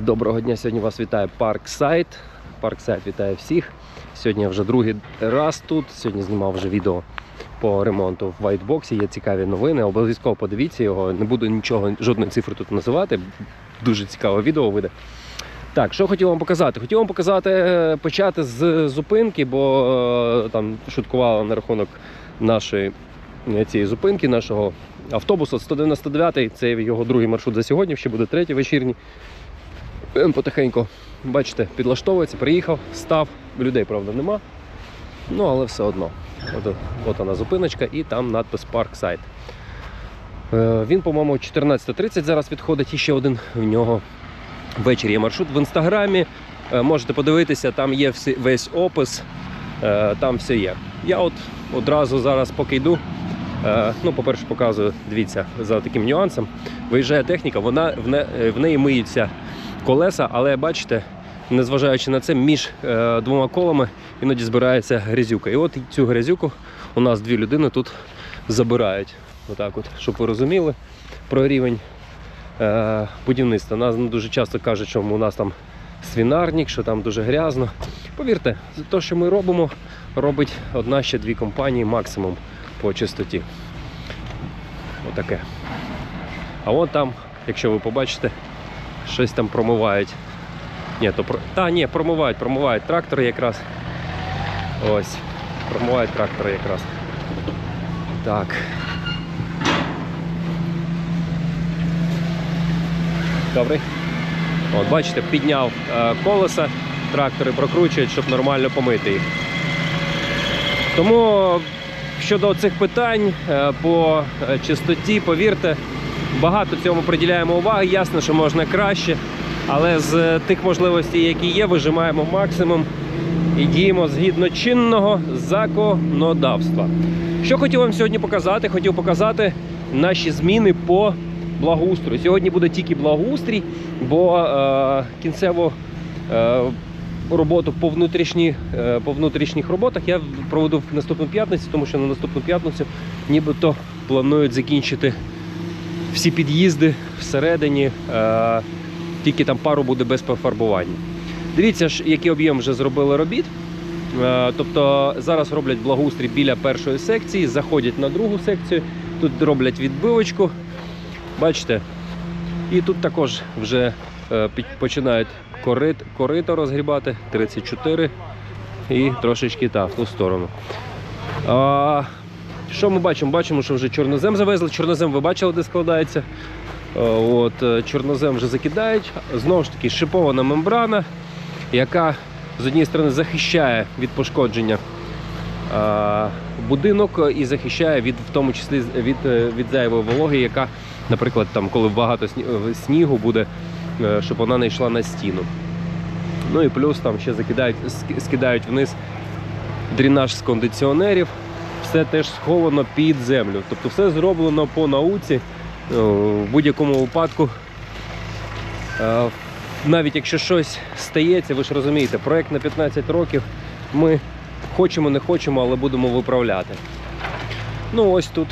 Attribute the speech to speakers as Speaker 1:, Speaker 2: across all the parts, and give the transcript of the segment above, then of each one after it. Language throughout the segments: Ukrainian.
Speaker 1: доброго дня. Сьогодні вас вітає Парксайт. Парксайт вітає всіх. Сьогодні я вже другий раз тут. Сьогодні знімав вже відео по ремонту в вайтбоксі. Є цікаві новини. Обов'язково подивіться його. Не буду нічого, жодної цифри тут називати. Дуже цікаве відео вийде. Так, що хотів вам показати? Хотів вам показати, е, почати з зупинки, бо е, там шуткували на рахунок нашої е, цієї зупинки, нашого автобусу 199-й. це його другий маршрут за сьогодні, ще буде третій вечірній. Потихеньку, бачите, підлаштовується, приїхав, став. Людей, правда, нема. Ну, але все одно. От, от вона зупиночка і там надпис Parkside. Е, Він, по-моєму, 14.30 зараз відходить і ще один в нього ввечері є маршрут в інстаграмі. Е, Можете подивитися, там є всі- весь опис, е, там все є. Я от одразу зараз, поки йду, е, ну, по-перше, показую, дивіться, за таким нюансом. Виїжджає техніка, вона в, не, в неї миються колеса, але бачите, незважаючи на це, між е, двома колами іноді збирається грязюка. І от цю грязюку у нас дві людини тут забирають. Отак от, щоб ви розуміли про рівень е, будівництва. Нас дуже часто кажуть, що у нас там свінарник, що там дуже грязно. Повірте, те, що ми робимо, робить одна ще дві компанії максимум по чистоті. Отаке. А вон там, якщо ви побачите, щось там промивають. Ні, то про... Та, ні, промивають, промивають трактори якраз. Ось. Промивають трактори якраз. Так. Добрий. От, бачите, підняв е, колеса, трактори прокручують, щоб нормально помити їх. Тому щодо цих питань е, по е, чистоті, повірте, багато цьому приділяємо уваги. Ясно, що можна краще, але з тих можливостей, які є, вижимаємо максимум і діємо згідно чинного законодавства. Що хотів вам сьогодні показати? Хотів показати наші зміни по благоустрою. Сьогодні буде тільки благоустрій, бо е, кінцево е, роботу по, внутрішні, е, по внутрішніх роботах я проведу в наступну п'ятницю, тому що на наступну п'ятницю нібито планують закінчити всі під'їзди всередині, е, тільки там пару буде без пофарбування. Дивіться ж, який об'єм вже зробили робіт. Е, Тобто зараз роблять благоустрій біля першої секції, заходять на другу секцію, тут роблять відбивочку. Бачите? І тут також вже е, починають корит, корито розгрібати 34 і трошечки та, в ту сторону. Що ми бачимо? Бачимо, що вже чорнозем завезли. Чорнозем ви бачили, де складається. Е, От, е, чорнозем вже закидають. Знову ж таки, шипована мембрана, яка з однієї сторони захищає від пошкодження е, будинок і захищає від, в тому числі від, від зайвої вологи, яка, наприклад, там, коли багато снігу буде, щоб вона не йшла на стіну. Ну і плюс там ще закидають, скидають вниз дренаж з кондиціонерів. Все теж сховано під землю. Тобто все зроблено по науці. Е, В будь-якому випадку, е, навіть якщо щось стається, ви ж розумієте, проект на 15 років ми хочемо, не хочемо, але будемо виправляти. Ну ось тут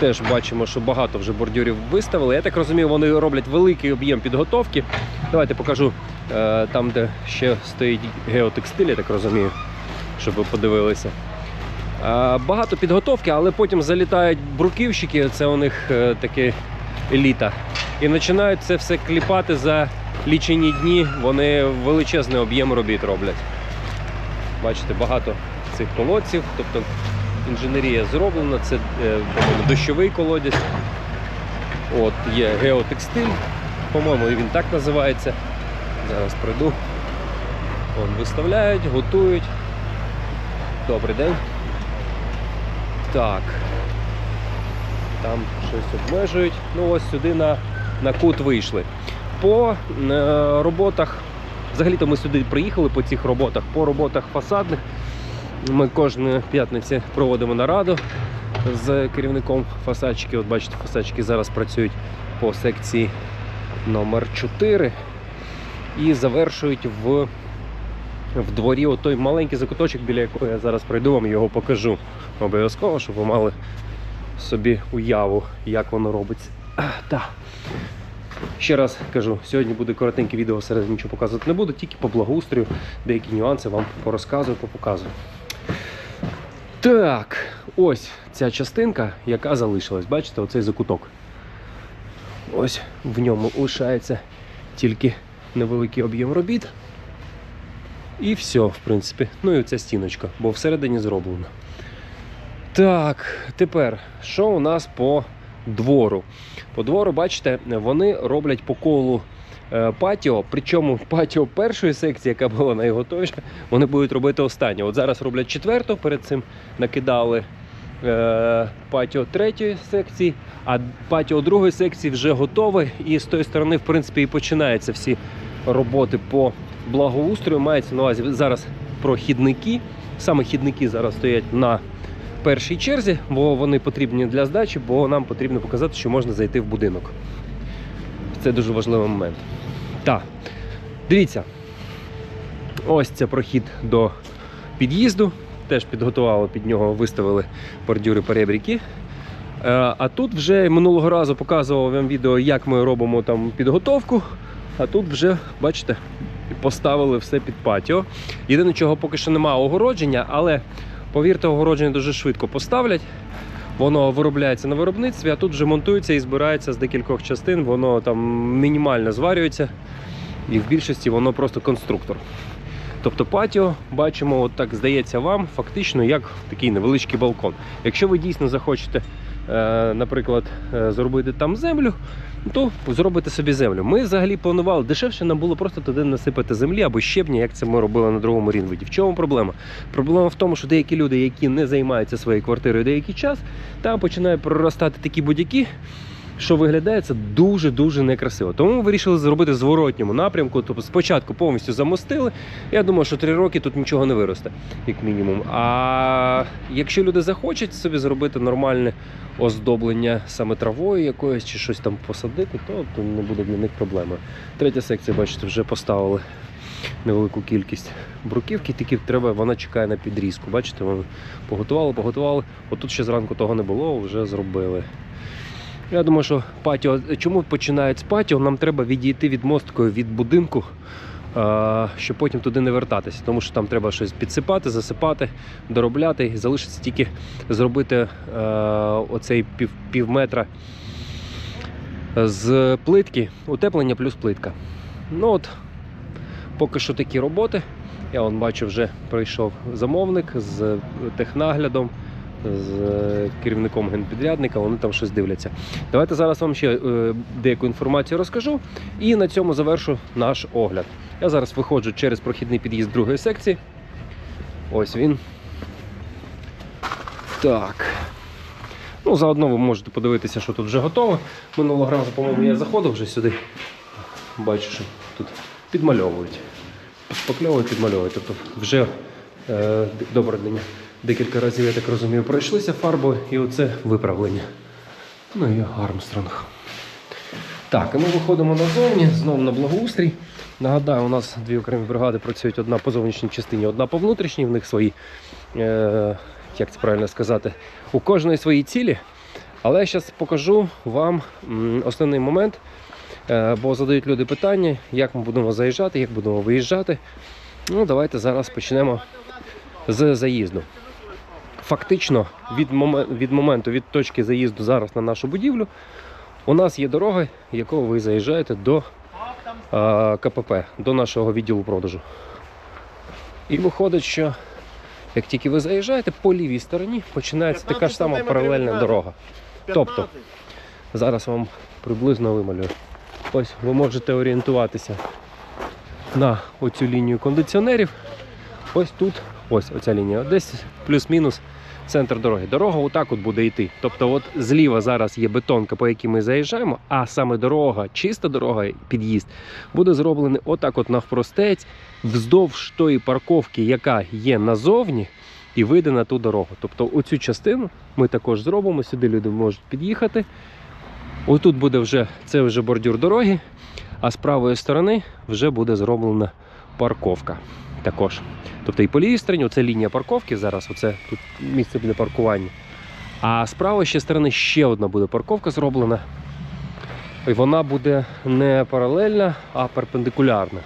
Speaker 1: теж бачимо, що багато вже бордюрів виставили. Я так розумію, вони роблять великий об'єм підготовки. Давайте покажу е, там, де ще стоїть геотекстиль, я так розумію, щоб ви подивилися. Е, Багато підготовки, але потім залітають бруківщики, це у них е, таке еліта. І починають це все кліпати за лічені дні. Вони величезний об'єм робіт роблять. Бачите, багато цих колодців, тобто інженерія зроблена, це е, дощовий колодязь. От є геотекстиль, по-моєму, він так називається. Зараз пройду. Вон, виставляють, готують. Добрий день. Так. Там щось обмежують. Ну ось сюди на, на кут вийшли. По е, роботах, взагалі-то ми сюди приїхали по цих роботах, по роботах фасадних. Ми кожної п'ятниці проводимо нараду з керівником фасадчики. От бачите, фасадчики зараз працюють по секції номер 4 і завершують в, в дворі отой маленький закуточок, біля якого я зараз пройду, вам його покажу. Обов'язково, щоб ви мали собі уяву, як воно робиться. А, так. Ще раз кажу, сьогодні буде коротеньке відео, серед нічого показувати не буду, тільки по благоустрою, деякі нюанси вам порозказую, попоказую. Так, ось ця частинка, яка залишилась. Бачите, оцей закуток. Ось в ньому лишається тільки невеликий об'єм робіт. І все, в принципі. Ну і оця стіночка, бо всередині зроблено. Так, тепер, що у нас по двору? По двору, бачите, вони роблять по колу е, патіо. Причому патіо першої секції, яка була найготовіша, вони будуть робити останню. От зараз роблять четверту, перед цим накидали е, патіо третьої секції, а патіо другої секції вже готове. І з тої сторони, в принципі, і починаються всі роботи по благоустрою. Мається на увазі зараз про хідники. Саме хідники зараз стоять на першій черзі, бо вони потрібні для здачі, бо нам потрібно показати, що можна зайти в будинок. Це дуже важливий момент. Так, дивіться, ось це прохід до під'їзду. Теж підготували під нього, виставили бордюри перебріки. Е, А тут вже минулого разу показував вам відео, як ми робимо там підготовку. А тут вже, бачите, поставили все під патіо. Єдине, чого поки що немає огородження, але повірте, огородження дуже швидко поставлять. Воно виробляється на виробництві, а тут вже монтується і збирається з декількох частин, воно там мінімально зварюється. І в більшості воно просто конструктор. Тобто патіо бачимо, от так здається вам, фактично як такий невеличкий балкон. Якщо ви дійсно захочете, наприклад, е, зробити там землю, то зробите собі землю. Ми взагалі планували дешевше нам було просто туди насипати землі або щебня, як це ми робили на другому рінвиді. В чому проблема? Проблема в тому, що деякі люди, які не займаються своєю квартирою деякий час, там починають проростати такі будь-які. Що виглядає це дуже-дуже некрасиво. Тому ми вирішили зробити зворотньому напрямку. Тобто спочатку повністю замостили. Я думаю, що три роки тут нічого не виросте, як мінімум. А якщо люди захочуть собі зробити нормальне оздоблення саме травою якоюсь чи щось там посадити, то, то не буде для них проблеми. Третя секція, бачите, вже поставили невелику кількість бруківки, тільки треба, вона чекає на підрізку. Бачите, вони поготували, поготували. Отут ще зранку того не було, вже зробили. Я думаю, що патіо, чому починають з патіо? Нам треба відійти від мосткою від будинку, щоб потім туди не вертатися. Тому що там треба щось підсипати, засипати, доробляти. І залишиться тільки зробити оцей пів, пів метра з плитки, утеплення плюс плитка. Ну от, поки що такі роботи. Я вон бачу, вже прийшов замовник з технаглядом з е, керівником генпідрядника, вони там щось дивляться. Давайте зараз вам ще е, деяку інформацію розкажу і на цьому завершу наш огляд. Я зараз виходжу через прохідний під'їзд другої секції. Ось він. Так. Ну, заодно ви можете подивитися, що тут вже готово. Минулого разу, по-моєму, я заходив вже сюди. Бачу, що тут підмальовують. Підпакльовують, підмальовують. Тобто вже е, добре. Декілька разів, я так розумію, пройшлися фарбою і оце виправлення. Ну і Армстронг. Так, і ми виходимо назовні, знову на благоустрій. Нагадаю, у нас дві окремі бригади працюють одна по зовнішній частині, одна по внутрішній, в них свої, е, як це правильно сказати, у кожної свої цілі. Але я зараз покажу вам основний момент, е, бо задають люди питання, як ми будемо заїжджати, як будемо виїжджати. Ну, давайте зараз почнемо з заїзду. Фактично, від, момен- від моменту від точки заїзду зараз на нашу будівлю, у нас є дорога, якою ви заїжджаєте до а, КПП, до нашого відділу продажу. І виходить, що як тільки ви заїжджаєте, по лівій стороні починається така ж сама паралельна дорога. Тобто, зараз вам приблизно вималюю. Ось ви можете орієнтуватися на оцю лінію кондиціонерів. Ось тут, ось оця лінія, десь плюс-мінус центр дороги. Дорога отак от буде йти. Тобто, от зліва зараз є бетонка, по якій ми заїжджаємо, а саме дорога, чиста дорога, під'їзд, буде зроблений отак от навпростець, вздовж тої парковки, яка є назовні, і вийде на ту дорогу. Тобто оцю частину ми також зробимо, сюди люди можуть під'їхати. Отут буде вже це вже бордюр дороги, а з правої сторони вже буде зроблена парковка також. Тобто і по лівій стороні, оце лінія парковки зараз, оце тут місце для паркування. А з правої ще сторони ще одна буде парковка зроблена. І вона буде не паралельна, а перпендикулярна.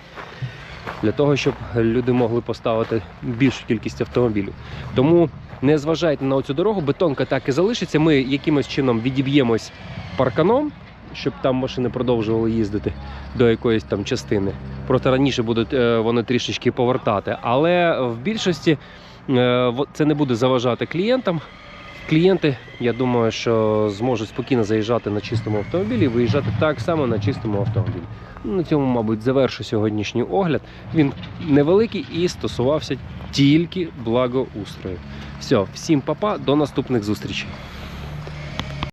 Speaker 1: Для того, щоб люди могли поставити більшу кількість автомобілів. Тому не зважайте на цю дорогу, бетонка так і залишиться. Ми якимось чином відіб'ємось парканом, щоб там машини продовжували їздити до якоїсь там частини. Проте раніше будуть е, вони трішечки повертати. Але в більшості е, це не буде заважати клієнтам. Клієнти, я думаю, що зможуть спокійно заїжджати на чистому автомобілі і виїжджати так само на чистому автомобілі. На цьому, мабуть, завершу сьогоднішній огляд. Він невеликий і стосувався тільки благоустрою. Все, всім папа, до наступних зустрічей.